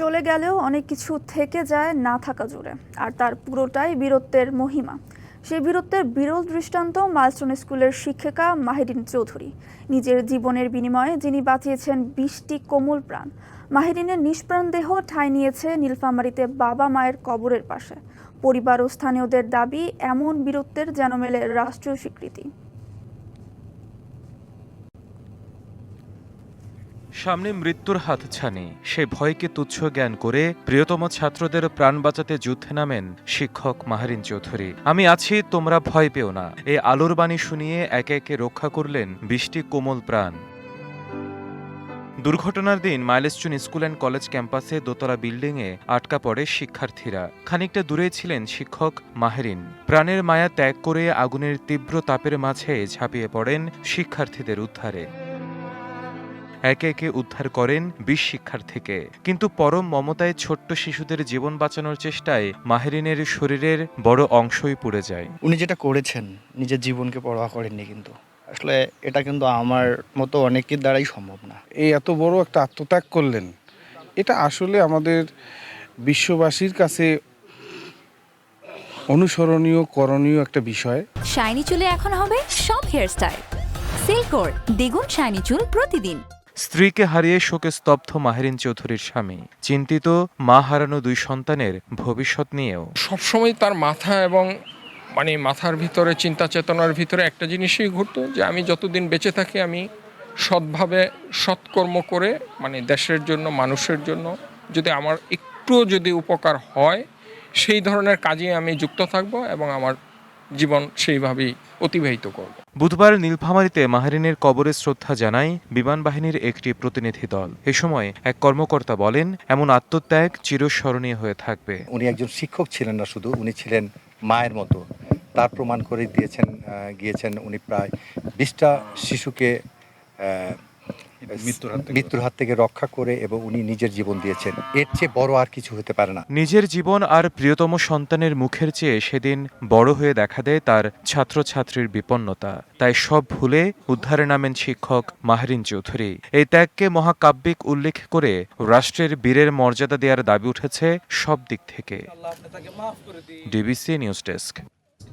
চলে গেলেও অনেক কিছু থেকে যায় না থাকা জুড়ে আর তার পুরোটাই বীরত্বের মহিমা। সেই বীরত্বের বিরল দৃষ্টান্ত মাইলস্টোন স্কুলের শিক্ষিকা মাহিরিন চৌধুরী। নিজের জীবনের বিনিময়ে যিনি বাঁচিয়েছেন বিশটি কোমল প্রাণ মাহিরিনের নিষ্প্রাণ দেহ ঠাঁই নিয়েছে নীলফামারীতে বাবা মায়ের কবরের পাশে। পরিবার ও স্থানীয়দের দাবি, এমন বীরত্বের যেন মেলে রাষ্ট্রীয় স্বীকৃতি। সামনে মৃত্যুর হাতছানি। সে ভয়কে তুচ্ছ জ্ঞান করে প্রিয়তম ছাত্রদের প্রাণ বাঁচাতে যুদ্ধে নামেন শিক্ষক মাহারিন চৌধুরী। আমি আছি, তোমরা ভয় পেও না। এই আলোর বাণী শুনিয়ে একে একে রক্ষা করলেন বৃষ্টি কোমল প্রাণ। দুর্ঘটনার দিন মাইলস্টোন স্কুল অ্যান্ড কলেজ ক্যাম্পাসে দোতলা বিল্ডিংয়ে আটকা পড়ে শিক্ষার্থীরা। খানিকটা দূরে ছিলেন শিক্ষক মাহেরিন। প্রাণের মায়া ত্যাগ করে আগুনের তীব্র তাপের মাঝে ঝাঁপিয়ে পড়েন শিক্ষার্থীদের উদ্ধারে। একে একে উদ্ধার করেন বিশ শিক্ষার থেকে। কিন্তু পরম মমতায় ছোট্ট শিশুদের জীবন বাঁচানোর চেষ্টায় মাহেরিনের শরীরের বড় অংশই পুড়ে যায়। উনি যেটা করেছেন নিজের জীবনকে পরোয়া করেননি কিন্তু। আসলে এটা কিন্তু আমার মতো অনেকের দ্বারাই সম্ভব না। এই এত বড় একটা আত্মত্যাগ করলেন এটা আসলে আমাদের বিশ্ববাসীর কাছে অনুসরণীয় করণীয় একটা বিষয়। শাইনি চুলে এখন হবে সব হেয়ারস্টাইল সিল্কোর দ্বিগুণ শাইনি চুল প্রতিদিন। স্ত্রীকে হারিয়ে শোকে স্তব্ধ মাহেরিন চৌধুরীর স্বামী, চিন্তিত মা হারানো দুই সন্তানের ভবিষ্যৎ নিয়েও। সবসময় তার মাথা এবং মানে মাথার ভিতরে, চিন্তা চেতনার ভিতরে একটা জিনিসই ঘুরতো যে আমি যতদিন বেঁচে থাকি আমি সৎভাবে সৎকর্ম করে মানে দেশের জন্য, মানুষের জন্য যদি আমার একটুও যদি উপকার হয়, সেই ধরনের কাজে আমি যুক্ত থাকব এবং আমার জীবন সেইভাবেই অতিবাহিত করব। বুধবার নীলফামারীতে মাহেরিনের কবরে শ্রদ্ধা জানায় বিমান বাহিনীর একটি প্রতিনিধি দল। এ সময় এক কর্মকর্তা বলেন এমন আত্মত্যাগ চিরস্মরণীয় হয়ে থাকবে। উনি একজন শিক্ষক ছিলেন না শুধু উনি ছিলেন মায়ের মতো। তার প্রমাণ করে দিয়েছেন গিয়েছেন উনি প্রায় বিশটা শিশুকে আহ, মৃত্যুর হাত থেকে মৃত্যুর হাত থেকে রক্ষা করে এবং উনি নিজের জীবন দিয়েছেন। এর চেয়ে বড় আর কিছু হতে পারে না। নিজের জীবন আর প্রিয়তম সন্তানের মুখের চেয়ে সেদিন বড় হয়ে দেখা দেয় তার ছাত্রছাত্রীর বিপন্নতা। তাই সব ভুলে উদ্ধারে নামেন শিক্ষক মাহরিন চৌধুরী। এই ত্যাগকে মহাকাব্যিক উল্লেখ করে রাষ্ট্রের বীরের মর্যাদা দেওয়ার দাবি উঠেছে সব দিক থেকে। DBC news desk.